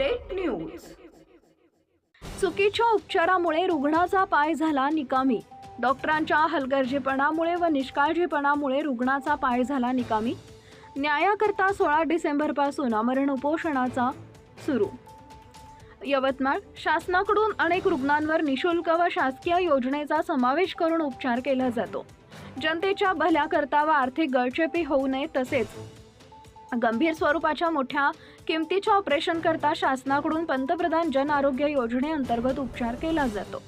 Update news चुकीच्या उपचारामुळे रुग्णाचा पाय झाला निकामी. डॉक्टरांच्या हलगर्जीपणामुळे व निष्काळजीपणामुळे रुग्णाचा पाय झाला निकामी. न्यायाकरता सोळा डिसेंबरपासून अमरण उपोषणाचा सुरू. यवतमाळ शासनाकडून अनेक रुग्णांवर निशुल्क व शासकीय योजनेचा समावेश करून उपचार केला जातो. जनतेच्या भल्याकरता व आर्थिक गळचेपी होऊ नये तसेच गंभीर स्वरूपाच्या मोठ्या किमतीच्या ऑपरेशनकरता शासनाकडून पंतप्रधान जन आरोग्य योजनेअंतर्गत उपचार केला जातो.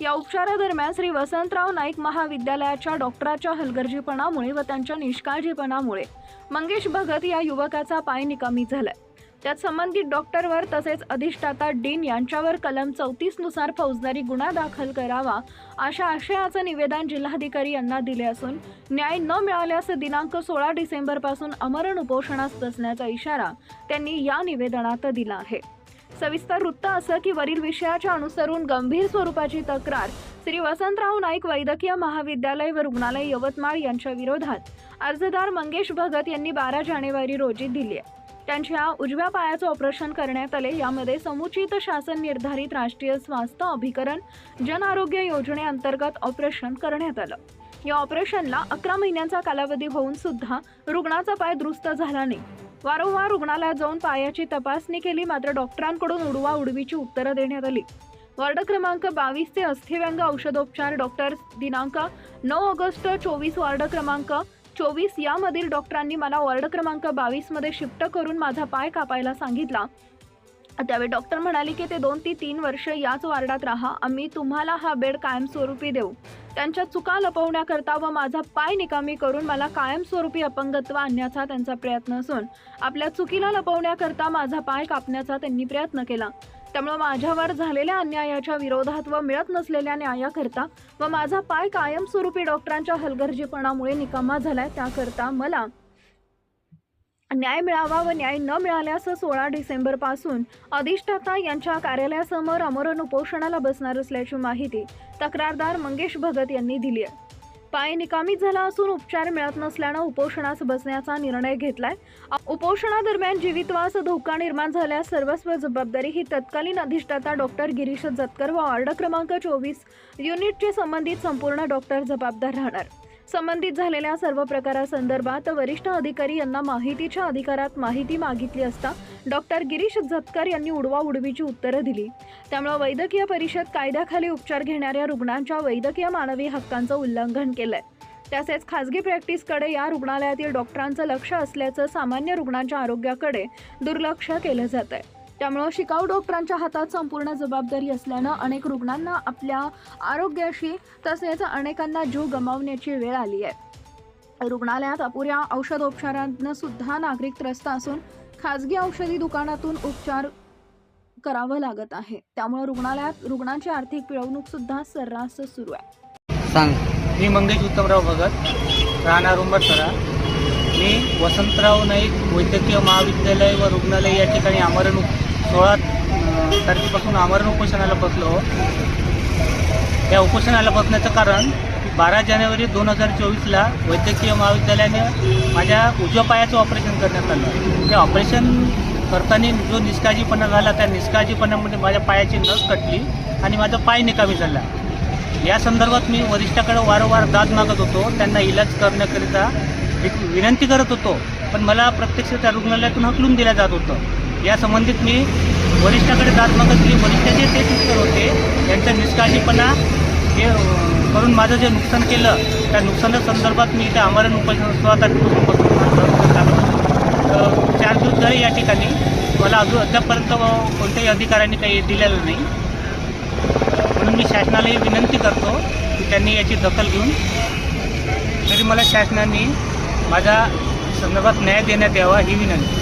या उपचारादरम्यान श्री वसंतराव नाईक महाविद्यालयाच्या डॉक्टराच्या हलगर्जीपणामुळे व त्यांच्या निष्काळजीपणामुळे मंगेश भगत या युवकाचा पाय निकामी झालाय. त्यात संबंधित डॉक्टरवर तसेच अधिष्ठाता डीन यांच्यावर कलम चौतीसनुसार फौजदारी गुन्हा दाखल करावा अशा आशयाचं निवेदन जिल्हाधिकारी यांना दिले असून न्याय न मिळाल्यास दिनांक सोळा डिसेंबरपासून अमरण उपोषणास बसण्याचा इशारा त्यांनी या निवेदनात दिला आहे. सविस्तर वृत्त असं की वरील विषयाच्या अनुसरून गंभीर स्वरूपाची तक्रार श्री वसंतराव नाईक वैद्यकीय महाविद्यालय व रुग्णालय यवतमाळ यांच्या विरोधात अर्जदार मंगेश भगत यांनी बारा जानेवारी रोजी दिली आहे. त्यांच्या उजव्या पायाचं ऑपरेशन करण्यात आले यामध्ये समुचित शासन निर्धारित राष्ट्रीय स्वास्थ्य अभिकरण जन आरोग्य योजनेअंतर्गत ऑपरेशन करण्यात आलं. या ऑपरेशनला अकरा महिन्यांचा कालावधी होऊन सुद्धा रुग्णाचा पाय दुरुस्त झाला नाही. वारंवार रुग्णालयात जाऊन पायाची तपासणी केली मात्र डॉक्टरांकडून उडवा उडवीची उत्तरं देण्यात आली. वार्ड क्रमांक बावीस ते अस्थिव्यंग औषधोपचार डॉक्टर दिनांक नऊ ऑगस्ट चोवीस वार्ड क्रमांक चोवीस यामधील डॉक्टरांनी मला वॉर्ड क्रमांक बावीसमध्ये शिफ्ट करून माझा पाय कापायला सांगितला. त्यावेळी डॉक्टर म्हणाले की ते दोन ते तीन वर्ष याच वार्डात राहा. आम्ही तुम्हाला हा बेड कायमस्वरूपी देऊ. त्यांच्या चुका लपवण्याकरता व माझा पाय निकामी करून मला कायमस्वरूपी अपंगत्व आणण्याचा त्यांचा प्रयत्न असून आपल्या चुकीला लपवण्याकरता माझा पाय कापण्याचा त्यांनी प्रयत्न केला. त्यामुळे माझ्यावर झालेल्या अन्यायाच्या विरोधात व मिळत नसलेल्या न्यायाकरता व माझा पाय कायमस्वरूपी डॉक्टरांच्या हलगर्जीपणामुळे निकामा झालाय त्याकरता मला न्याय मिळावा व न्याय न मिळाल्यास सोळा डिसेंबरपासून अधिष्ठाता यांच्या कार्यालयासमोर अमरण उपोषणाला बसणार असल्याची माहिती तक्रारदार मंगेश भगत यांनी दिली आहे. पाय निकामी झाला असून उपचार मिळत नसल्यानं उपोषणास बसण्याचा निर्णय घेतलाय. उपोषणादरम्यान जीवितवास धोका निर्माण झाल्यास सर्वस्व जबाबदारी ही तत्कालीन अधिष्ठाता डॉक्टर गिरीश जतकर व वार्ड क्रमांक चोवीस युनिटचे संबंधित संपूर्ण डॉक्टर जबाबदार राहणार. संबंधित झालेल्या सर्व प्रकारासंदर्भात वरिष्ठ अधिकारी यांना माहितीच्या अधिकारात माहिती मागितली असता डॉक्टर गिरीश झतकर यांनी उडवा उडवीची उत्तरं दिली. त्यामुळे वैद्यकीय परिषद कायद्याखाली उपचार घेणाऱ्या रुग्णांच्या वैद्यकीय मानवी हक्कांचं उल्लंघन केलंय. तसेच खासगी प्रॅक्टिसकडे या रुग्णालयातील डॉक्टरांचं लक्ष असल्याचं सामान्य रुग्णांच्या आरोग्याकडे दुर्लक्ष केलं जात आहे त्यामुळं शिकाऊ डॉक्टरांच्या हातात संपूर्ण जबाबदारी असल्यानं अनेक रुग्णांना आपल्या आरोग्याशी तसेच अनेकांना जीव गमावण्याची वेळ आली आहे. रुग्णालयात अपुऱ्या औषधोपचारांना सुद्धा नागरिक त्रस्त असून खाजगी औषधी दुकानातून उपचार करावं लागत आहे. त्यामुळे रुग्णालयात रुग्णांची आर्थिक पिळवणूक सुद्धा सर्रास सुरू आहे. सांग. मी मंगेश उत्तमराव भगत राहणार उंबरसरा. मी वसंतराव नाईक वैद्यकीय महाविद्यालय व रुग्णालय या ठिकाणी आमरण सोळा तारखेपासून आमरण उपोषणाला बसलो या उपोषणाला बसण्याचं कारण बारा जानेवारी दोन हजार चोवीसला वैद्यकीय महाविद्यालयाने माझ्या उजव्या पायाचं ऑपरेशन करण्यात आलं. त्या ऑपरेशन करताना जो निष्काळजीपणा झाला त्या निष्काळजीपणामध्ये माझ्या पायाची नस कटली आणि माझा पाय निकामी झाला. या संदर्भात मी वरिष्ठाकडे वारंवार दाद मागत होतो. त्यांना इलाज करण्याकरिता एक विनंती करत होतो. पण मला प्रत्यक्ष त्या रुग्णालयातून हकलून दिलं जात होतं. या संबंधित मी वरिष्ठाकडे दाद मागितली. वरिष्ठाचे तेच उत्तर होते. त्यांचा निष्काळजीपणा हे करून माझं जे नुकसान केलं त्या नुकसाना संदर्भात मी इथे आमरण उपोषण तर चार दिवस झाले या ठिकाणी. मला अजून अद्यापपर्यंत कोणत्याही अधिकाऱ्यांनी काही दिलेलं नाही. म्हणून मी शासनालाही विनंती करतो की त्यांनी याची दखल घेऊन तरी मला शासनाने माझ्या संदर्भात न्याय देण्यात यावा ही विनंती.